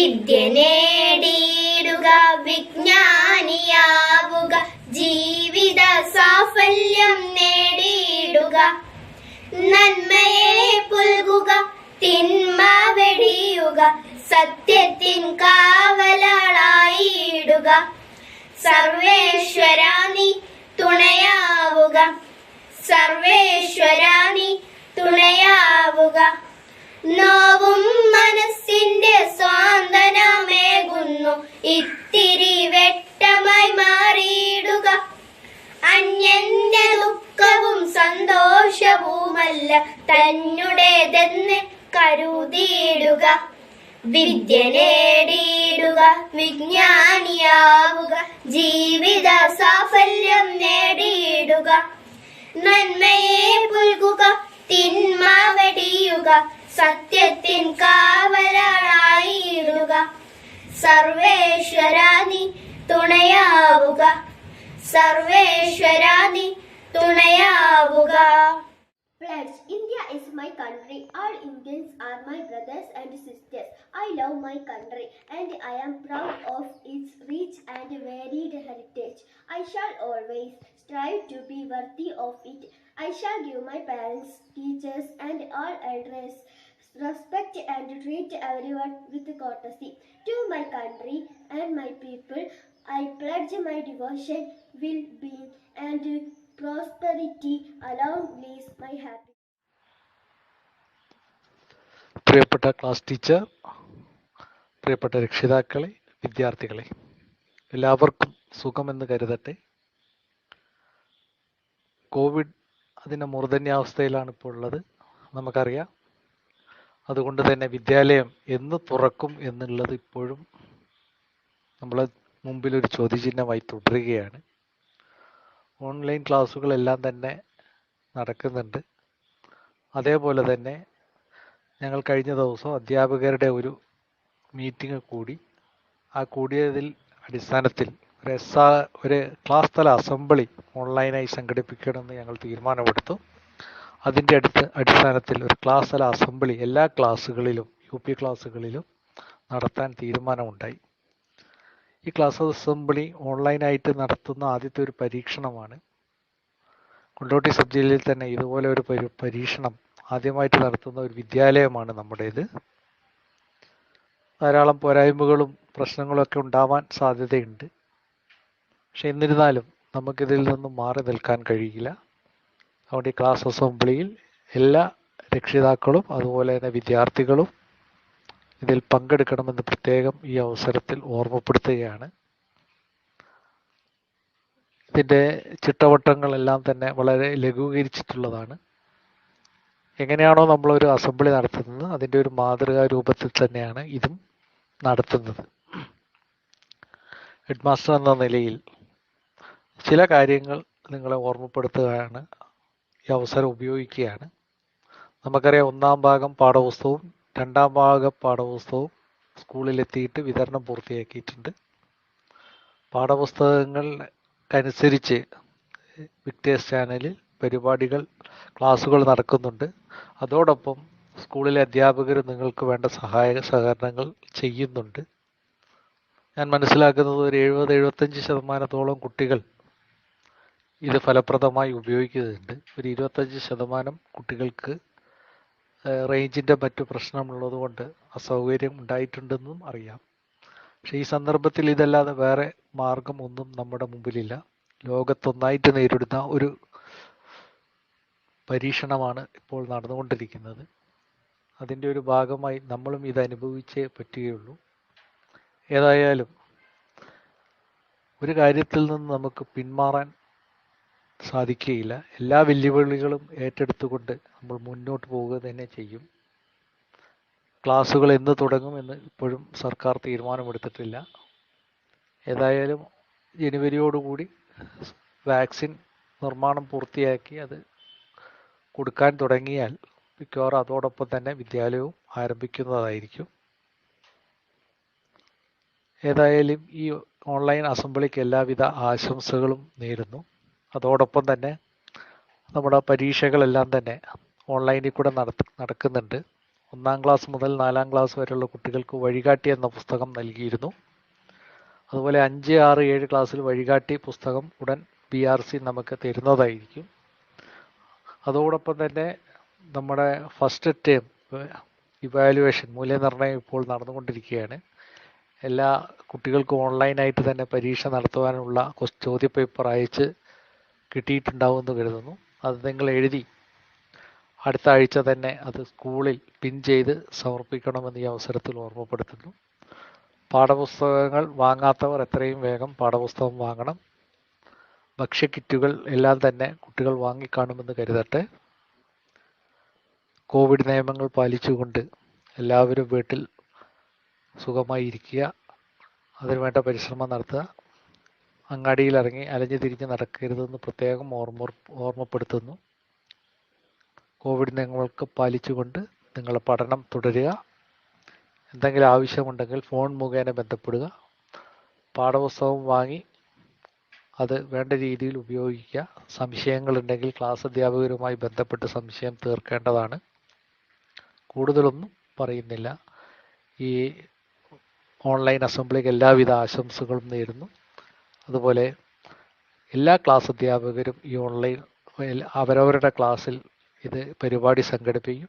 വിദ്യ നേടിയിടുക വിജ്ഞാനിയാവുക ജീവിത സാഫല്യം നേടിയിടുക. നന്മയെ പുൽകുക തിന്മ വെടിയുക സത്യത്തിൻ കാവലാളായിടുക. സർവേശ്വരാനി തുണയാവുക സർവേശ്വരാനി തുണയാവുക. നോവും മനസ്സിന്റെ സ്വാന്തനമേകുന്നു. ഇത്തിരി വെട്ടമായി മാറിയിടുക. അന്യന്റെ ദുഃഖവും സന്തോഷവുമല്ല തന്നുടേതെന്ന് കരുതിയിടുക. വിദ്യ നേടിയിടുക വിജ്ഞാനിയാവുക ജീവിത സാഫല്യം നേടിയിടുക. നന്മയെ പുൽകുക തിന്മ വെടിയുക. സത്യത്തിൻ കാവലായിടുക സർവേശ്വരാ നീ തുണയാവുക സർവേശ്വരാ നീ തുണയാവുക Pledge India is my country. All Indians are my brothers and sisters. I love my country and I am proud of its rich and varied heritage. I shall always strive to be worthy of it. I shall give my parents, teachers, and all elders respect and treat everyone with courtesy. To my country and my people, I pledge my devotion, will be, and prosperity alone is my happiness. പ്രിയപ്പെട്ട class teacher പ്രിയപ്പെട്ട രക്ഷിതാക്കളെ വിദ്യാർത്ഥികളെ എല്ലാവർക്കും സുഖമെന്ന് കരുതട്ടെ Covid അതിന്റെ മൂർധന്യാവസ്ഥയിലാണ് ഇപ്പോൾ ഉള്ളത്. നമുക്കറിയാം. അതുകൊണ്ട് തന്നെ വിദ്യാലയം എന്ന് തുറക്കും എന്നുള്ളത് ഇപ്പോഴും നമ്മളെ മുമ്പിൽ ഒരു ചോദ്യചിഹ്നമായി തുടരുകയാണ്. ഓൺലൈൻ ക്ലാസ്സുകളെല്ലാം തന്നെ നടക്കുന്നുണ്ട്. അതേപോലെ തന്നെ ഞങ്ങൾ കഴിഞ്ഞ ദിവസം അധ്യാപകരുടെ ഒരു മീറ്റിംഗ് കൂടി. ആ കൂടിയതിൽ അടിസ്ഥാനത്തിൽ ഒരു എസ് ഒരു ക്ലാസ് തല അസംബ്ലി ഓൺലൈനായി സംഘടിപ്പിക്കണമെന്ന് ഞങ്ങൾ തീരുമാനമെടുത്തു. അതിന്റെ അടുത്ത് അടിസ്ഥാനത്തിൽ ഒരു ക്ലാസ് തല അസംബ്ലി എല്ലാ ക്ലാസ്സുകളിലും യു പി ക്ലാസ്സുകളിലും നടത്താൻ തീരുമാനമുണ്ടായി. ഈ ക്ലാസ് അസംബ്ലി ഓൺലൈനായിട്ട് നടത്തുന്ന ആദ്യത്തെ ഒരു പരീക്ഷണമാണ്. കൊണ്ടോട്ടി സബ് ജില്ലയിൽ തന്നെ ഇതുപോലെ ഒരു പരി- പരീക്ഷണം ആദ്യമായിട്ട് നടത്തുന്ന ഒരു വിദ്യാലയമാണ് നമ്മുടേത്. ധാരാളം പോരായ്മകളും പ്രശ്നങ്ങളും ഒക്കെ ഉണ്ടാവാൻ സാധ്യതയുണ്ട്. പക്ഷെ എന്നിരുന്നാലും നമുക്കിതിൽ നിന്നും മാറി നിൽക്കാൻ കഴിയില്ല. അതുകൊണ്ട് ഈ ക്ലാസ് അസംബ്ലിയിൽ എല്ലാ രക്ഷിതാക്കളും അതുപോലെ തന്നെ വിദ്യാർത്ഥികളും ഇതിൽ പങ്കെടുക്കണമെന്ന് പ്രത്യേകം ഈ അവസരത്തിൽ ഓർമ്മപ്പെടുത്തുകയാണ്. ഇതിന്റെ ചിട്ടവട്ടങ്ങളെല്ലാം തന്നെ വളരെ ലഘൂകരിച്ചിട്ടുള്ളതാണ്. എങ്ങനെയാണോ നമ്മളൊരു അസംബ്ലി നടത്തുന്നത് അതിന്റെ ഒരു മാതൃകാ രൂപത്തിൽ തന്നെയാണ് ഇതും നടത്തുന്നത്. ഹെഡ് മാസ്റ്റർ എന്ന നിലയിൽ ചില കാര്യങ്ങൾ നിങ്ങളെ ഓർമ്മപ്പെടുത്തുകയാണ് ഈ അവസരം ഉപയോഗിക്കുകയാണ്. നമുക്കറിയാം ഒന്നാം ഭാഗം പാഠപുസ്തകവും രണ്ടാം ഭാഗം പാഠപുസ്തകവും സ്കൂളിലെത്തിയിട്ട് വിതരണം പൂർത്തിയാക്കിയിട്ടുണ്ട്. പാഠപുസ്തകങ്ങൾക്കനുസരിച്ച് വിക്ടേഴ്സ് ചാനലിൽ പരിപാടികൾ ക്ലാസ്സുകൾ നടക്കുന്നുണ്ട്. അതോടൊപ്പം സ്കൂളിലെ അധ്യാപകർ നിങ്ങൾക്ക് വേണ്ട സഹായ സഹകരണങ്ങൾ ചെയ്യുന്നുണ്ട്. ഞാൻ മനസ്സിലാക്കുന്നത് ഒരു എഴുപത് എഴുപത്തഞ്ച് ശതമാനത്തോളം കുട്ടികൾ ഇത് ഫലപ്രദമായി ഉപയോഗിക്കുന്നുണ്ട്. ഒരു ഇരുപത്തഞ്ച് ശതമാനം കുട്ടികൾക്ക് റേഞ്ചിന്റെ മറ്റു പ്രശ്നമുള്ളത് കൊണ്ട് അസൗകര്യം ഉണ്ടായിട്ടുണ്ടെന്നും അറിയാം. പക്ഷെ ഈ സന്ദർഭത്തിൽ ഇതല്ലാതെ വേറെ മാർഗം ഒന്നും നമ്മുടെ മുമ്പിലില്ല. ലോകത്തൊന്നായിട്ട് നേരിടുന്ന ഒരു പരീക്ഷണമാണ് ഇപ്പോൾ നടന്നുകൊണ്ടിരിക്കുന്നത്. അതിന്റെ ഒരു ഭാഗമായി നമ്മളും ഇത് അനുഭവിച്ചേ പറ്റുകയുള്ളൂ. ഏതായാലും ഒരു കാര്യത്തിൽ നിന്ന് നമുക്ക് പിന്മാറാൻ സാധിക്കുകയില്ല. എല്ലാ വെല്ലുവിളികളും ഏറ്റെടുത്തുകൊണ്ട് നമ്മൾ മുന്നോട്ട് പോവുക തന്നെ ചെയ്യും. ക്ലാസ്സുകൾ എന്ന് തുടങ്ങുമെന്ന് ഇപ്പോഴും സർക്കാർ തീരുമാനമെടുത്തിട്ടില്ല. ഏതായാലും ജനുവരിയോടുകൂടി വാക്സിൻ നിർമ്മാണം പൂർത്തിയാക്കി അത് കൊടുക്കാൻ തുടങ്ങിയാൽ മിക്കവാറും അതോടൊപ്പം തന്നെ വിദ്യാലയവും ആരംഭിക്കുന്നതായിരിക്കും. ഏതായാലും ഈ ഓൺലൈൻ അസംബ്ലിക്ക് എല്ലാവിധ ആശംസകളും നേരുന്നു. അതോടൊപ്പം തന്നെ നമ്മുടെ പരീക്ഷകളെല്ലാം തന്നെ ഓൺലൈനിൽ കൂടെ നടത്ത നടക്കുന്നുണ്ട്. ഒന്നാം ക്ലാസ് മുതൽ നാലാം ക്ലാസ് വരെയുള്ള കുട്ടികൾക്ക് വഴികാട്ടി എന്ന പുസ്തകം നൽകിയിരുന്നു. അതുപോലെ അഞ്ച് ആറ് ഏഴ് ക്ലാസ്സിൽ വഴികാട്ടി പുസ്തകം ഉടൻ ബി ആർ സി നമുക്ക് തരുന്നതായിരിക്കും. അതോടൊപ്പം തന്നെ നമ്മുടെ ഫസ്റ്റ് ടേം ഇവാലുവേഷൻ മൂല്യനിർണയം ഇപ്പോൾ നടന്നുകൊണ്ടിരിക്കുകയാണ്. എല്ലാ കുട്ടികൾക്കും ഓൺലൈനായിട്ട് തന്നെ പരീക്ഷ നടത്തുവാനുള്ള ചോദ്യപേപ്പർ അയച്ച് കിട്ടിയിട്ടുണ്ടാവുമെന്ന് കരുതുന്നു. അത് നിങ്ങൾ എഴുതി അടുത്ത ആഴ്ച തന്നെ അത് സ്കൂളിൽ പിൻ ചെയ്ത് സമർപ്പിക്കണമെന്ന് ഈ അവസരത്തിൽ ഓർമ്മപ്പെടുത്തുന്നു. പാഠപുസ്തകങ്ങൾ വാങ്ങാത്തവർ എത്രയും വേഗം പാഠപുസ്തകം വാങ്ങണം. ഭക്ഷ്യക്കിറ്റുകൾ എല്ലാം തന്നെ കുട്ടികൾ വാങ്ങിക്കാണുമെന്ന് കരുതട്ടെ. കോവിഡ് നിയമങ്ങൾ പാലിച്ചുകൊണ്ട് എല്ലാവരും വീട്ടിൽ സുഖമായി ഇരിക്കുക അതിനുവേണ്ട പരിശ്രമം നടത്തുക. അങ്ങാടിയിൽ ഇറങ്ങി അലഞ്ഞു തിരിഞ്ഞ് നടക്കരുതെന്ന് പ്രത്യേകം ഓർമ്മ ഓർമ്മപ്പെടുത്തുന്നു. കോവിഡ് നിയമങ്ങൾക്ക് പാലിച്ചുകൊണ്ട് നിങ്ങളുടെ പഠനം തുടരുക. എന്തെങ്കിലും ആവശ്യമുണ്ടെങ്കിൽ ഫോൺ മുഖേന ബന്ധപ്പെടുക. പാഠപുസ്തകം വാങ്ങി അത് വേണ്ട രീതിയിൽ ഉപയോഗിക്കുക. സംശയങ്ങളുണ്ടെങ്കിൽ ക്ലാസ് അധ്യാപകരുമായി ബന്ധപ്പെട്ട് സംശയം തീർക്കേണ്ടതാണ്. കൂടുതലൊന്നും പറയുന്നില്ല. ഈ ഓൺലൈൻ അസംബ്ലിക്ക് എല്ലാവിധ ആശംസകളും നേരുന്നു. അതുപോലെ എല്ലാ ക്ലാസ് അധ്യാപകരും ഈ ഓൺലൈൻ അവരവരുടെ ക്ലാസ്സിൽ ഇത് പരിപാടി സംഘടിപ്പിക്കും.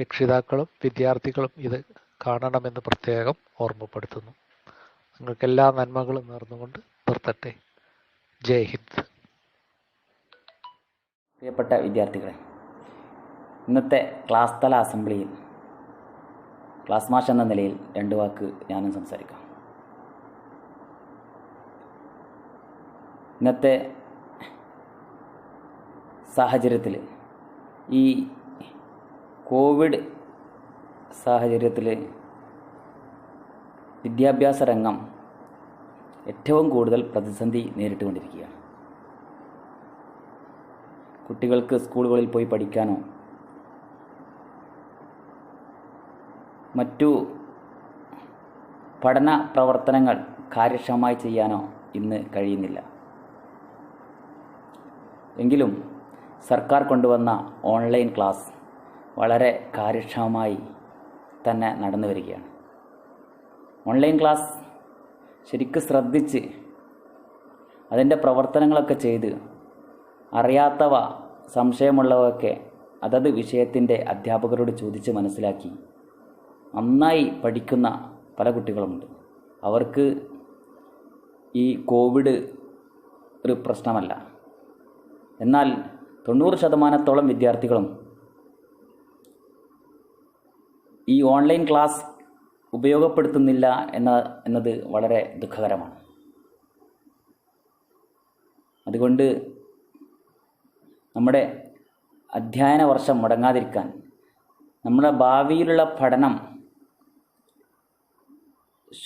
രക്ഷിതാക്കളും വിദ്യാർത്ഥികളും ഇത് കാണണമെന്ന് പ്രത്യേകം ഓർമ്മപ്പെടുത്തുന്നു. നിങ്ങൾക്ക് എല്ലാ നന്മകളും നേർന്നുകൊണ്ട് നിർത്തട്ടെ. ജയ് ഹിന്ദ്. പ്രിയപ്പെട്ട വിദ്യാർത്ഥികളെ ഇന്നത്തെ ക്ലാസ് തല അസംബ്ലിയിൽ ക്ലാസ് മാഷ് എന്ന നിലയിൽ രണ്ട് വാക്ക് ഞാനും സംസാരിക്കാം. ഇന്നത്തെ സാഹചര്യത്തിൽ ഈ കോവിഡ് സാഹചര്യത്തിൽ വിദ്യാഭ്യാസ രംഗം ഏറ്റവും കൂടുതൽ പ്രതിസന്ധി നേരിട്ടുകൊണ്ടിരിക്കുകയാണ്. കുട്ടികൾക്ക് സ്കൂളുകളിൽ പോയി പഠിക്കാനോ മറ്റു പഠന പ്രവർത്തനങ്ങൾ കാര്യക്ഷമമായി ചെയ്യാനോ ഇന്ന് കഴിയുന്നില്ല. എങ്കിലും സർക്കാർ കൊണ്ടുവന്ന ഓൺലൈൻ ക്ലാസ് വളരെ കാര്യക്ഷമമായി തന്നെ നടന്നു വരികയാണ്. ഓൺലൈൻ ക്ലാസ് ശരിക്കും ശ്രദ്ധിച്ച് അതിന്റെ പ്രവർത്തനങ്ങളൊക്കെ ചെയ്ത് അറിയാത്തവ സംശയമുള്ളവയൊക്കെ അതത് വിഷയത്തിന്റെ അധ്യാപകരോട് ചോദിച്ച് മനസ്സിലാക്കി നന്നായി പഠിക്കുന്ന പല കുട്ടികളുമുണ്ട്. അവർക്ക് ഈ കോവിഡ് ഒരു പ്രശ്നമല്ല. എന്നാൽ തൊണ്ണൂറ് ശതമാനത്തോളം വിദ്യാർത്ഥികളും ഈ ഓൺലൈൻ ക്ലാസ് ഉപയോഗപ്പെടുത്തുന്നില്ല എന്ന എന്നത് വളരെ ദുഃഖകരമാണ്. അതുകൊണ്ട് നമ്മുടെ അധ്യയന വർഷം മുടങ്ങാതിരിക്കാൻ നമ്മുടെ ഭാവിയിലുള്ള പഠനം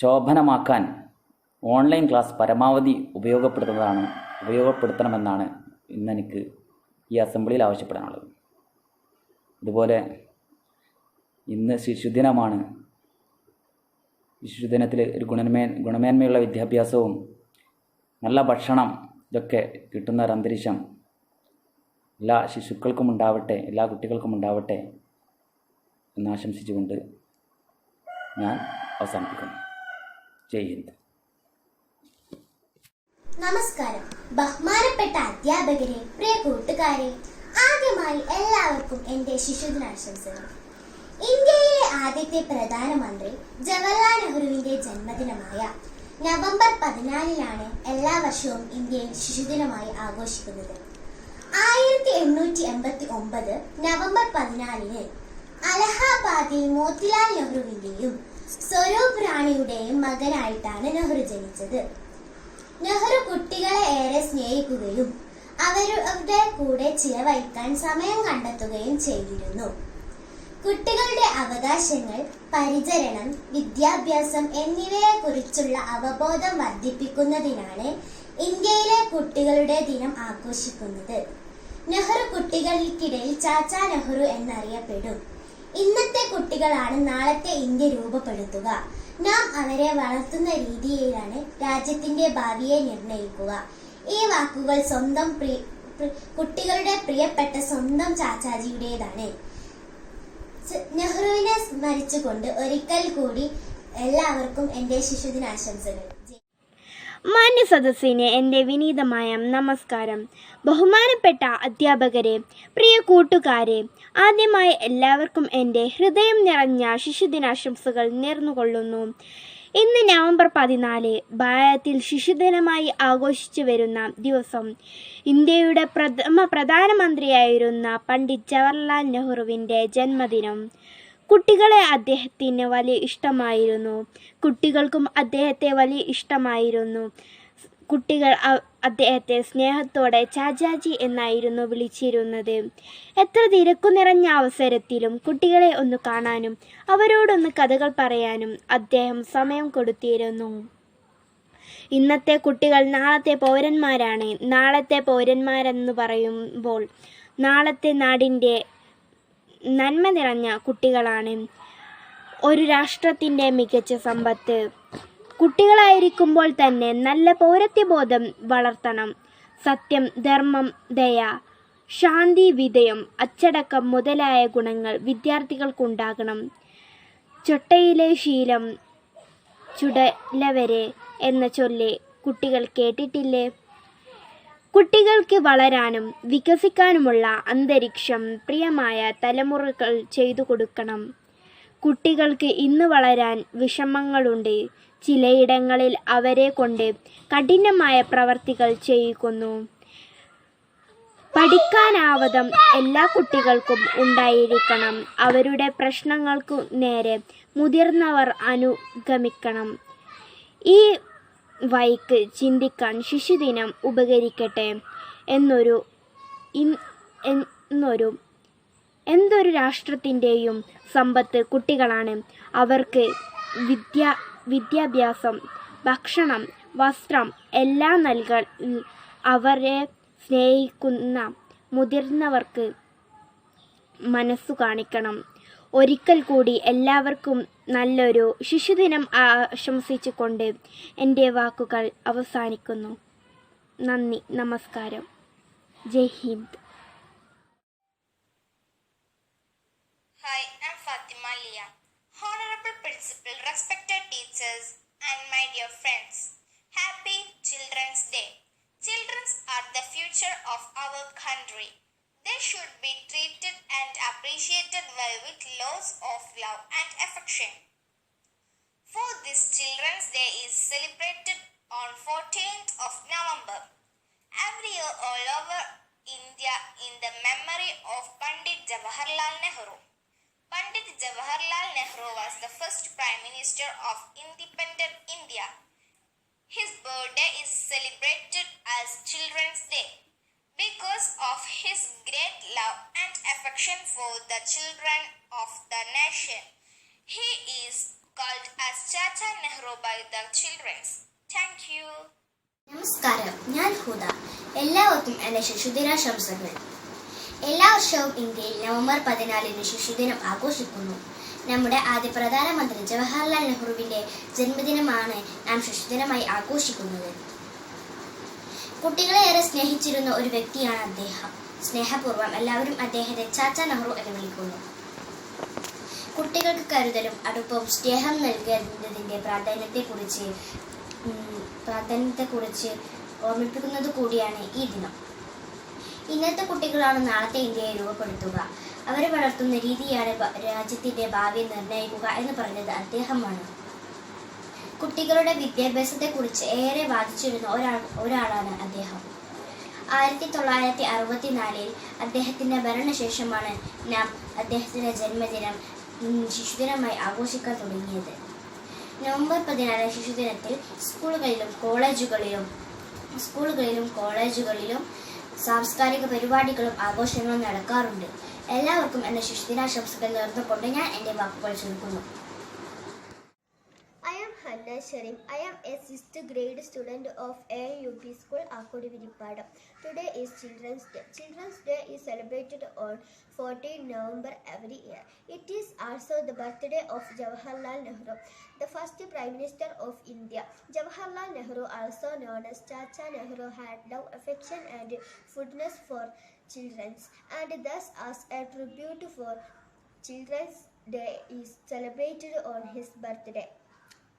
ശോഭനമാക്കാൻ ഓൺലൈൻ ക്ലാസ് പരമാവധി ഉപയോഗപ്പെടുത്തുന്നതാണ് ഉപയോഗപ്പെടുത്തണമെന്നാണ് ഇന്നെനിക്ക് ഈ അസംബ്ലിയിൽ ആവശ്യപ്പെടാനുള്ളത്. അതുപോലെ ഇന്ന് ശിശുദിനമാണ്. ശിശുദിനത്തിൽ ഒരു ഗുണമേ ഗുണമേന്മയുള്ള വിദ്യാഭ്യാസവും നല്ല ഭക്ഷണം ഇതൊക്കെ കിട്ടുന്ന ഒരു അന്തരീക്ഷം എല്ലാ ശിശുക്കൾക്കും ഉണ്ടാവട്ടെ എല്ലാ കുട്ടികൾക്കും ഉണ്ടാവട്ടെ എന്നാശംസിച്ചുകൊണ്ട് ഞാൻ അവസാനിപ്പിക്കുന്നു. ജയ് ഹിന്ദ്. നമസ്കാരം. ബഹുമാനപ്പെട്ട അധ്യാപകരെ പ്രിയ കൂട്ടുകാരെ ആദ്യമായി എല്ലാവർക്കും എന്റെ ശിശുദിനാശംസകൾ. ഇന്ത്യയിലെ ആദ്യത്തെ പ്രധാനമന്ത്രി ജവഹർലാൽ നെഹ്റുവിന്റെ ജന്മദിനമായ നവംബർ പതിനാലിനാണ് എല്ലാ വർഷവും ഇന്ത്യയിൽ ശിശുദിനമായി ആഘോഷിക്കുന്നത്. ആയിരത്തി എണ്ണൂറ്റി എൺപത്തി ഒമ്പത് നവംബർ പതിനാലിന് അലഹാബാദിൽ മോത്തിലാൽ നെഹ്റുവിന്റെയും സ്വരൂപ് റാണിയുടെയും മകനായിട്ടാണ് നെഹ്റു ജനിച്ചത്. നെഹ്റു കുട്ടികളെ ഏറെ സ്നേഹിക്കുകയും അവരുടെ കൂടെ ചിലവഴിക്കാൻ സമയം കണ്ടെത്തുകയും ചെയ്തിരുന്നു. കുട്ടികളുടെ അവകാശങ്ങൾ പരിചരണം വിദ്യാഭ്യാസം എന്നിവയെക്കുറിച്ചുള്ള അവബോധം വർദ്ധിപ്പിക്കുന്നതിനാണ് ഇന്ത്യയിലെ കുട്ടികളുടെ ദിനം ആഘോഷിക്കുന്നത്. നെഹ്റു കുട്ടികൾക്കിടയിൽ ചാച്ച നെഹ്റു എന്നറിയപ്പെടും. ഇന്നത്തെ കുട്ടികളാണ് നാളത്തെ ഇന്ത്യ രൂപപ്പെടുത്തുക. നാം അവരെ വളർത്തുന്ന രീതിയിലാണ് രാജ്യത്തിന്റെ ഭാവിയെ നിർണയിക്കുക. ഈ വാക്കുകൾ സ്വന്തം കുട്ടികളുടെ പ്രിയപ്പെട്ട സ്വന്തം ചാച്ചാജിയുടേതാണ്. നെഹ്റുവിനെ സ്മരിച്ചുകൊണ്ട് ഒരിക്കൽ കൂടി എല്ലാവർക്കും എന്റെ ശിശുദിനാശംസകൾ. മാന്യ സദസ്സിന് എന്റെ വിനീതമായ നമസ്കാരം. ബഹുമാനപ്പെട്ട അധ്യാപകരെ പ്രിയ കൂട്ടുകാരെ ആദ്യമായി എല്ലാവർക്കും എന്റെ ഹൃദയം നിറഞ്ഞ ശിശുദിനാശംസകൾ നേർന്നുകൊള്ളുന്നു. ഇന്ന് നവംബർ പതിനാല് ഭാരതത്തിൽ ശിശുദിനമായി ആഘോഷിച്ചു വരുന്ന ദിവസം. ഇന്ത്യയുടെ പ്രഥമ പ്രധാനമന്ത്രിയായിരുന്ന പണ്ഡിറ്റ് ജവഹർലാൽ നെഹ്റുവിന്റെ ജന്മദിനം. കുട്ടികളെ അദ്ദേഹത്തിന് വലിയ ഇഷ്ടമായിരുന്നു. കുട്ടികൾക്കും അദ്ദേഹത്തെ വലിയ ഇഷ്ടമായിരുന്നു. കുട്ടികൾ അദ്ദേഹത്തെ സ്നേഹത്തോടെ ചാജാജി എന്നായിരുന്നു വിളിച്ചിരുന്നത്. എത്ര തിരക്കു നിറഞ്ഞ അവസരത്തിലും കുട്ടികളെ ഒന്ന് കാണാനും അവരോടൊന്ന് കഥകൾ പറയാനും അദ്ദേഹം സമയം കൊടുത്തിരുന്നു. ഇന്നത്തെ കുട്ടികൾ നാളത്തെ പൗരന്മാരാണ്. നാളത്തെ പൗരന്മാരെന്ന് പറയുമ്പോൾ നാളത്തെ നാടിന്റെ നന്മ നിറഞ്ഞ കുട്ടികളാണ് ഒരു രാഷ്ട്രത്തിന്റെ മികച്ച സമ്പത്ത്. കുട്ടികളായിരിക്കുമ്പോൾ തന്നെ നല്ല പൗരത്വബോധം വളർത്തണം. സത്യം ധർമ്മം ദയ ശാന്തി വിധയം അച്ചടക്കം മുതലായ ഗുണങ്ങൾ വിദ്യാർത്ഥികൾക്കുണ്ടാകണം. ചൊട്ടയിലെ ശീലം ചുടലവരെ എന്ന ചൊല്ല് കുട്ടികൾ കേട്ടിട്ടില്ലേ? കുട്ടികൾക്ക് വളരാനും വികസിക്കാനുമുള്ള അന്തരീക്ഷം പ്രിയമായ തലമുറകൾ ചെയ്തു കൊടുക്കണം. കുട്ടികൾക്ക് ഇന്ന് വളരാൻ വിഷമങ്ങളുണ്ട്. ചിലയിടങ്ങളിൽ അവരെ കൊണ്ട് കഠിനമായ പ്രവർത്തികൾ ചെയ്യിക്കുന്നു. പഠിക്കാനാവതം എല്ലാ കുട്ടികൾക്കും ഉണ്ടായിരിക്കണം. അവരുടെ പ്രശ്നങ്ങൾക്കു നേരെ മുതിർന്നവർ അനുഗമിക്കണം. ഈ വഴിക്ക് ചിന്തിക്കാൻ ശിശുദിനം ഉപകരിക്കട്ടെ എന്നൊരു എന്നൊരു എന്തൊരു രാഷ്ട്രത്തിന്റെയും സമ്പത്ത് കുട്ടികളാണ്. അവർക്ക് വിദ്യ വിദ്യാഭ്യാസം ഭക്ഷണം വസ്ത്രം എല്ലാം നൽകാൻ അവരെ സ്നേഹിക്കുന്ന മുതിർന്നവർക്ക് മനസ്സു കാണിക്കണം. ഒരിക്കൽ കൂടി എല്ലാവർക്കും നല്ലൊരു ശിശുദിനം ആശംസിച്ചുകൊണ്ട് എന്റെ വാക്കുകൾ അവസാനിക്കുന്നു. നന്ദി നമസ്കാരം. ജയ് Hind. Hi I Fathima Liya honourable principal respected teachers and my dear friends happy children's day childrens are the future of our country They should be treated and appreciated well with lots of love and affection. For this Children's Day is celebrated on 14th of November. Every year all over India in the memory of Pandit Jawaharlal Nehru. Pandit Jawaharlal Nehru was the first Prime Minister of independent India. His birthday is celebrated as Children's Day because of his great love and affection for the children of the nation. He is called as Chacha Nehru by the children. Thank you. നമസ്കാരം ഞാൻ ഹുദ എല്ലാവർക്കും എന്റെ ശിശുദിനാശംസകൾ എല്ലാ വർഷവും ഇന്ത്യയിൽ November പതിനാലിന് ശിശുദിനം ആഘോഷിക്കുന്നു നമ്മുടെ ആദ്യ പ്രധാനമന്ത്രി ജവഹർലാൽ നെഹ്റുവിന്റെ ജന്മദിനമാണ് നാം ശിശുദിനമായി ആഘോഷിക്കുന്നത് കുട്ടികളെ ഏറെ സ്നേഹിച്ചിരുന്ന ഒരു വ്യക്തിയാണ് അദ്ദേഹം. സ്നേഹപൂർവം എല്ലാവരും അദ്ദേഹത്തെ ചാച്ച നെഹ്റു എന്ന് വിളിക്കുന്നു. കുട്ടികൾക്ക് കരുതലും അടുപ്പവും സ്നേഹം നൽകേണ്ടതിന്റെ പ്രാധാന്യത്തെക്കുറിച്ച് പ്രാധാന്യത്തെക്കുറിച്ച് ഓർമ്മിപ്പിക്കുന്നത് കൂടിയാണ് ഈ ദിനം. ഇന്നത്തെ കുട്ടികളാണ് നാളത്തെ ഇന്ത്യയെ രൂപപ്പെടുത്തുക. അവരെ വളർത്തുന്ന രീതിയാണ് രാജ്യത്തിന്റെ ഭാവി നിർണയിക്കുക എന്ന് പറഞ്ഞത് അദ്ദേഹമാണ്. കുട്ടികളുടെ വിദ്യാഭ്യാസത്തെ കുറിച്ച് ഏറെ വാദിച്ചിരുന്ന ഒരാൾ ഒരാളാണ് അദ്ദേഹം. ആയിരത്തി തൊള്ളായിരത്തി അറുപത്തിനാലിൽ അദ്ദേഹത്തിന്റെ ഭരണശേഷമാണ് നാം അദ്ദേഹത്തിന്റെ ജന്മദിനം ശിശുദിനമായി ആഘോഷിക്കാൻ തുടങ്ങിയത്. നവംബർ പതിനാല് ശിശുദിനത്തിൽ സ്കൂളുകളിലും കോളേജുകളിലും സ്കൂളുകളിലും കോളേജുകളിലും സാംസ്കാരിക പരിപാടികളും ആഘോഷങ്ങളും നടക്കാറുണ്ട്. എല്ലാവർക്കും എന്റെ ശിശുദിനാശംസകൾ നേർന്നുകൊണ്ട് ഞാൻ എന്റെ വാക്കുകൾ ചുരുക്കുന്നു I am Sharim. I am a sixth grade student of AUP School, Akodi Viripada. Today is Children's Day. Children's Day is celebrated on 14 November every year. It is also the birthday of Jawaharlal Nehru, the first Prime Minister of India. Jawaharlal Nehru, also known as Chacha Nehru, had love, affection, and fondness for children, and thus as a tribute for Children's Day is celebrated on his birthday.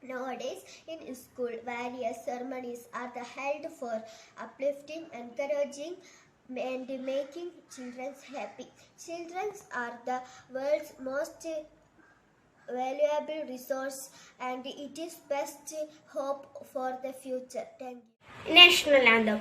Nowadays, in school, various ceremonies are held for uplifting, encouraging, and making children happy. Children are the world's most valuable resource and it is best hope for the future. Thank you. National Anthem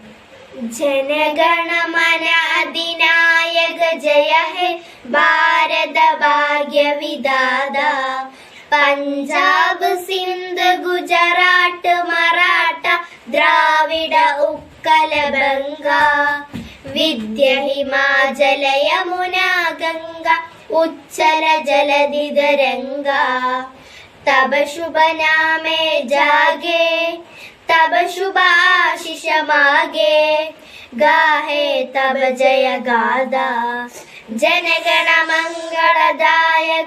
Jana Gana Mana अधिनायक जय हे भारत भाग्य Vidada, Punjab Singh. Sindh ഗുജറാട്ട് Maratha ദ്രാവിഡ ഉക്കല ബംഗ. വിദ്യ ഹിമാചല യമുന ഗംഗ ഉച്ചല ജലധിതരംഗ തബ ശുഭനാമേ ജാഗേ തബ ശുഭ ആശിഷമാകേ ഗാഹേ തബ ജയ ഗാദാ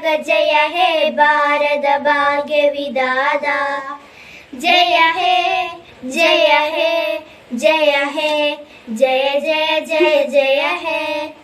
तब जय हे भारत भाग्य विदादा जय हे जय हे जय हे, जय जय जय जय हे।